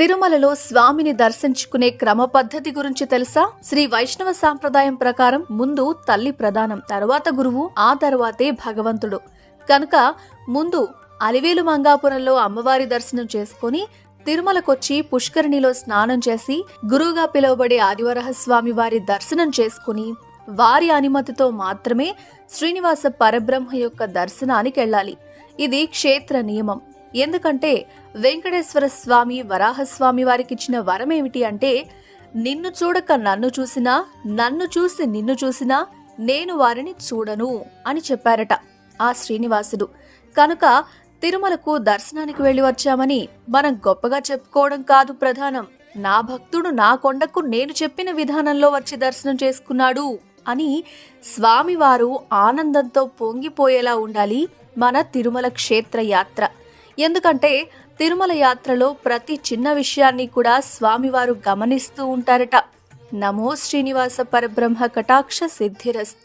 తిరుమలలో స్వామిని దర్శించుకునే క్రమ పద్ధతి గురించి తెలుసా? శ్రీ వైష్ణవ సాంప్రదాయం ప్రకారం ముందు తల్లి ప్రధానం తర్వాత గురువు ఆ తర్వాతే భగవంతుడు. కనుక ముందు అలివేలు మంగాపురంలో అమ్మవారి దర్శనం చేసుకుని తిరుమలకొచ్చి పుష్కరిణిలో స్నానం చేసి గురువుగా పిలువబడే ఆదివరహస్వామి వారి దర్శనం చేసుకుని వారి అనుమతితో మాత్రమే శ్రీనివాస పరబ్రహ్మ యొక్క దర్శనానికి వెళ్ళాలి. ఇది క్షేత్ర నియమం. ఎందుకంటే వెంకటేశ్వర స్వామి వరాహస్వామి వారికి ఇచ్చిన వరం ఏమిటి అంటే నిన్ను చూడక నన్ను చూసినా నన్ను చూసి నిన్ను చూసినా నేను వారిని చూడను అని చెప్పారట ఆ శ్రీనివాసుడు. కనుక తిరుమలకు దర్శనానికి వెళ్ళి వచ్చామని మనం గొప్పగా చెప్పుకోవడం కాదు ప్రధానం. నా భక్తుడు నా కొండకు నేను చెప్పిన విధానంలో వచ్చి దర్శనం చేసుకున్నాడు అని స్వామివారు ఆనందంతో పొంగిపోయేలా ఉండాలి మన తిరుమల క్షేత్ర యాత్ర ఎందుకంటే తిరుమల యాత్రలో ప్రతి చిన్న విషయాన్ని కూడా స్వామివారు గమనిస్తూ ఉంటారట. నమో శ్రీనివాస పరబ్రహ్మ కటాక్ష సిద్ధిరస్తు.